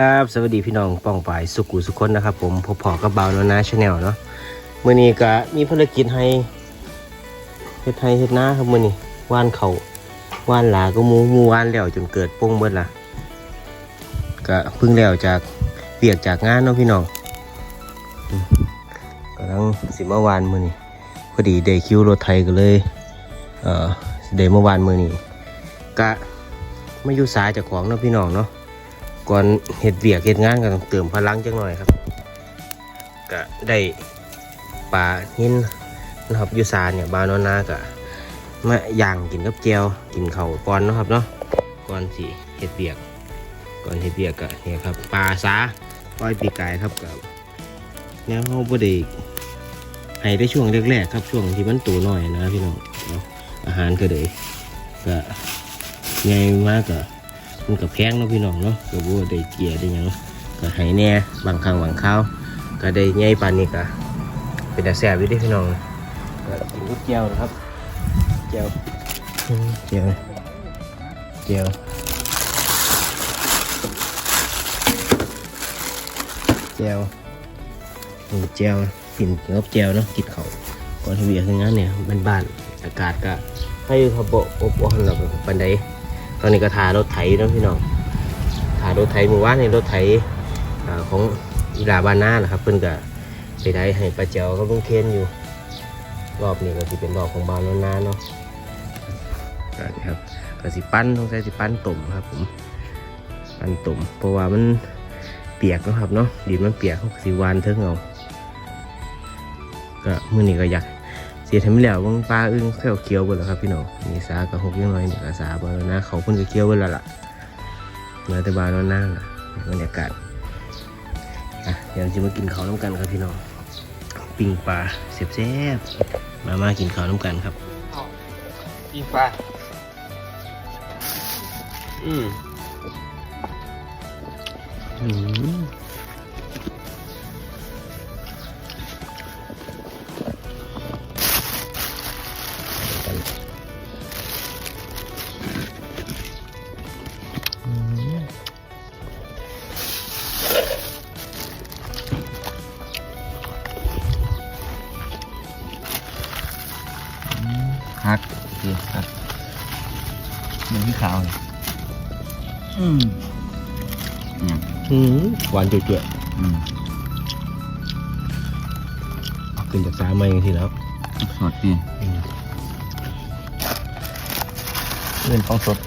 ครับสวัสดีพี่น้องป้องปายสุกุสุคนนะครับผมพบพอกับเบาโนนาชาแนลเนาะมื่อนี้ก็มีภารกิจให้เฮ็ดไทยเฮ็ดนาครับมื่อนี้ว่านเขาว่านหลาก็มูมูว่านแล้วจนเกิดป้งเบิดละก็เพิ่งแล้วจากเปียกจากงานเนาะพี่น้องกำลังสิมาวานมื่อนี้พอดีได้คิวรถไทยก็เลยเอ่อได้เมื่อวานมื่อนี้ก็ไม่ยู่สายจากของเนาะพี่น้องเนาะ ก่อนเห็ดเวียกเห็ดงานก็ต้องเติมพลังจังหน่อยครับก็ได้ปลาหินนะครับยูซานเนี่ยบานอนนาก็มาย่างกินกับเจียวกินเข่าก่อนนะครับเนาะก่อนสิเห็ดเวียก ก่อนเห็ดเวียกก็เนี่ยครับปลาซาปล่อยปีกไก่ครับกับเนี่ยเขาบ่ได้ให้ได้ช่วงแรกๆครับช่วงที่มันตัวน้อยนะพี่น้องเนาะอาหารก็เลยก็ไงมากก็ มันก็แพงเนาะพี่น้องเนาะก็บ่ได้เกลียได้หยังก็ให้แหน่บางครั้งบางคราวก็ได้ใหญ่ปานนี้ก็เป็นแต่แซ่บอยู่เด้พี่น้องก็กินกับแจ่วนะครับแจ่วอืมแจ่วแจ่วแจ่วนี่แจ่วกินกับแจ่วเนาะกินข้าวก่อนที่เวียกคืองานเนี่ยบ้านๆอากาศก็ให้อยู่ครับบ่อบอ้อนแล้วก็ปานใดต อนนี้ก็ทารถไถนะพี่น้องทารถไถหมือว่านในรถไถอของอีลาบาน่านะครับ เพิ่อนก็ไปได้ให้ปลาเจียวก็เพิ่งเค้นอยู่ รอบนี้ก็สิเป็นรอบของบานนาเนาะก็นี่ครับก็สิปั้นต้องใช้สิปั้นตุ่มครับผมปั้นตุ่มเพราะว่ามันเปียกนะครับเนาะดินมันเปียกเขาสิหวานเทิงเอาก็มือนี้ก็อยาก เสียทำไม่แล้วเบางปลาอึ้งเขียวเคี้ยวๆเบนแล้วครับพี่น้องมีสากับหกยังน้อยนี่ก็สาบแล้วนะเขาเพิ่นก็เคี้ยวเบนแล้วล่ะเหลือแต่บานแล้วนั่งล่ะบรรยากาศอะเดี๋ยวจะมากินข้าวน้ำกันครับพี่น้องปิ้งปลาเสียบๆมามากินข้าวน้ำกันครับปีฟ้าอืมอืม อืมอืมหวานจุ๋ยอืมๆขึ้นจากสามาอย่างที่แล้วสดดีเงินต้องสด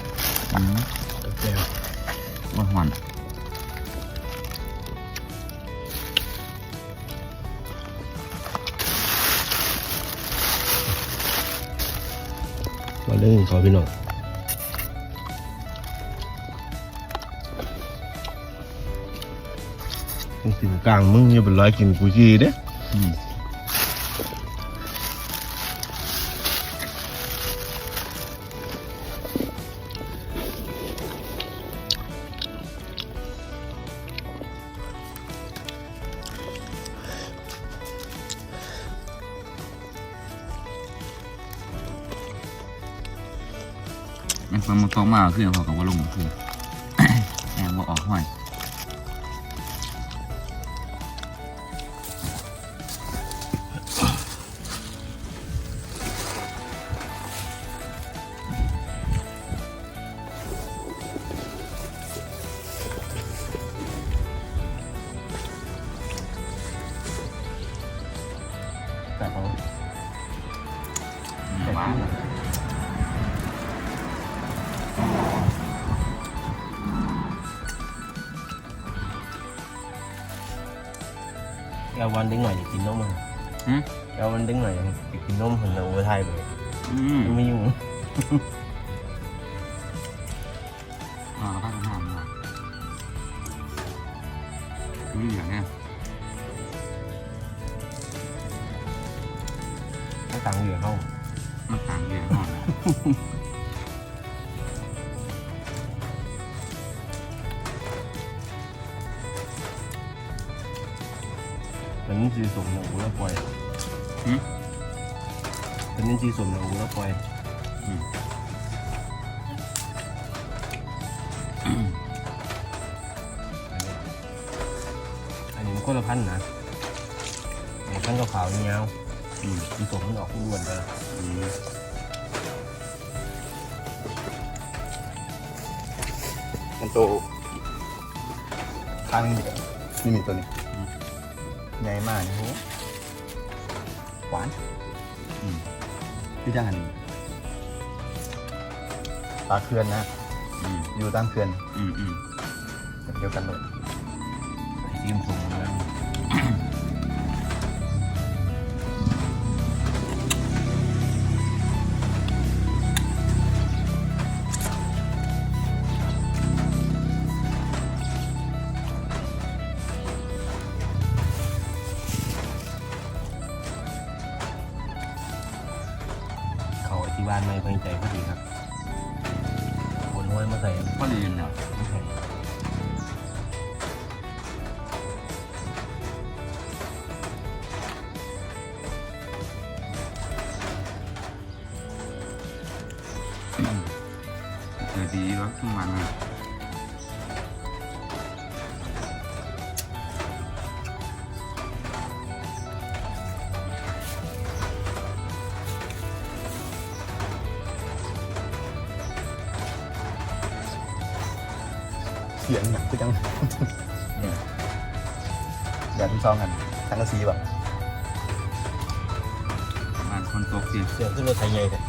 อืมกับแก้วว่าหวานมาเรื่องเขาพี่น้อง มึงสิบกลางมึงอย่าเป็นร้อยกินกูจีเด้อืมมันฟังมันตรงมากขึ้นพอกับว่าลงขึ้นแอบว่าออกห้อย แก้ววันดึงหน่อยอยากกินนมมันอืมแก้ววันดึงหน่อยอยากกินนมเห็นเราไทยไปอืมไม่ยุ่งอ่าบ้านน้ำมาดูอย่างเนี้ยให้ตังค์เหลือเขามันต่างเยอะหน่อยนะ นนี่จีสมนะอูแล้วปล่อยอืมเป็นนี่จีสมนะอูแล้วปล่อยอืมคนละพันธุ์นะไอ้พันธุ์ขาวๆนี่ยาวอืมมันสมมันออกอ้วนๆไปแล้วอืมมันโตข้างนี้นี่มีตัวนี้ ใหญ่มากนะโหหวานอืมพี่จ้างหันปลาเขื่อนนะอืมอยู่ตามเขื่อน อืมอืมแบบเดียวกันเลยไอ้ที่มันสมแล้ว ห้วย สียงหนังพี่จ้างเนี่ยอย่าที่ซองกันทั้งกระซีแบบประมาณคนตกสิเสียงขึ้นรถไทยใหญ่เลย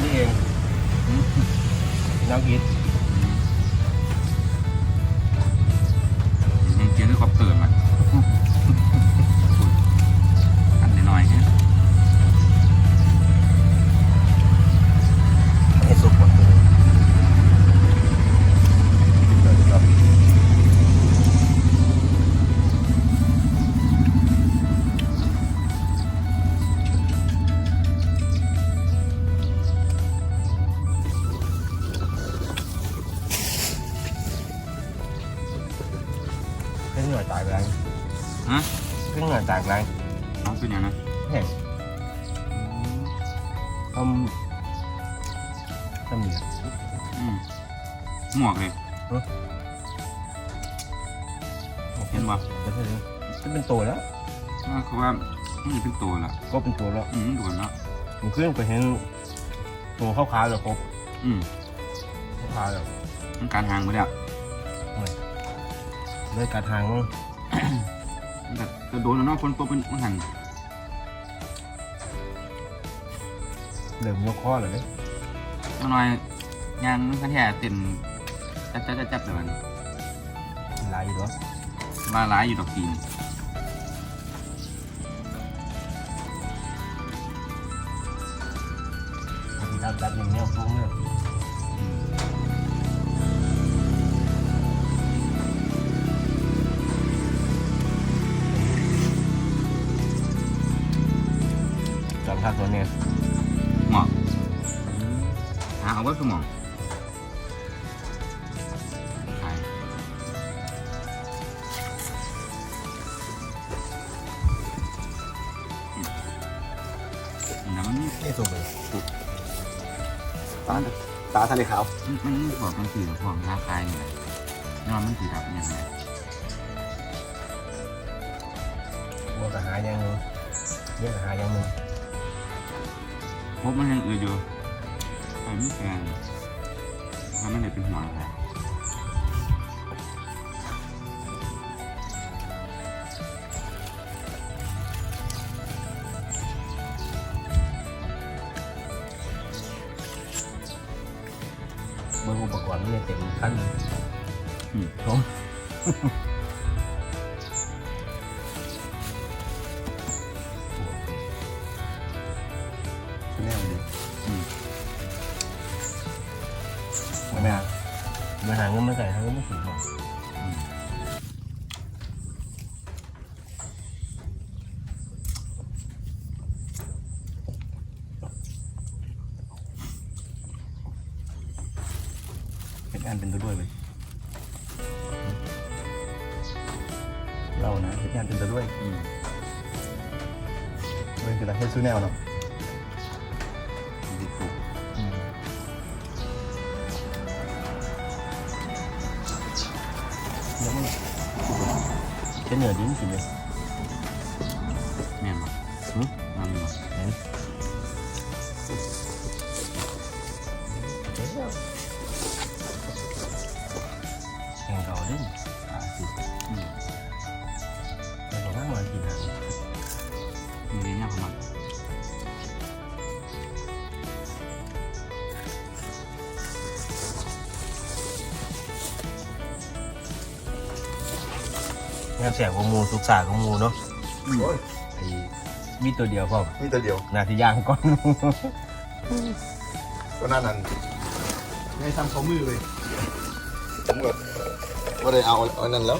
นักกินนี่เองนักกินยังเกียร์ด้วยคอปเตอร์มันอั ทำทำเหนียวอืมหมวกเลยเห็นปะจะเป็นจะเป็นตัวแล้วเขาว่ามันเป็นตัวละก็เป็นตัวแล้ว อืมโดนแล้วผมขึ้นไปเห็นตัวขาวๆแล้วครบ อืมขาวๆแล้วมันการหางไปแล้วเลยกัดหางมั้งมันก็จะโดนแล้วเนาะคนตัวเป็นมันหัน เริ่มยกข้อเลยมาหน่อยงานมันแค่ติ่นจับจับจับจับเลยมันลายอยู่หรอมาลายอยู่ดอกตีนมีทำจับอย่างเนี้ยฟุ้งเลย หาเอาไว้สมองขายอืมแล้วมันนี่สุกเลยตาตาทะเลขาวมันมันบอกมันสีของราคายเนี่ยนอนมันสีแบบอย่างไรวัวกระหาอย่างหนึงเยอะกระหาอย่างหนึงพบมันยังอื่นอยู่ไอ้ไม่แพงถ้าไม่ได้เป็นหัวอะไรเบอร์อุปกรณ์นี่เต็มขั้นเลยอืมผม มาหาเงินมาใส่ทั้งไม่ถึงหรอกเป็นงานเป็นตัวด้วยเว้ยเรานะเป็นงานเป็นตัวด้วยอืมเว้ยคือตาเฮ็ดซูแนวเนาะดีถูก เป็นเหนือดิ้นสิเลยแม่นบ่หึนั่นบ่เห็น งานแสบของหมูสุกสาของหมูเนาะโอ้ยไอ้มีตัวเดียวพอมีตัวเดียวหนาที่ย่างก่อน ก็นั่นนั่นไม่ทำเขามือเลยผมก็ว่าได้เอาเอาอันนั้นแล้ว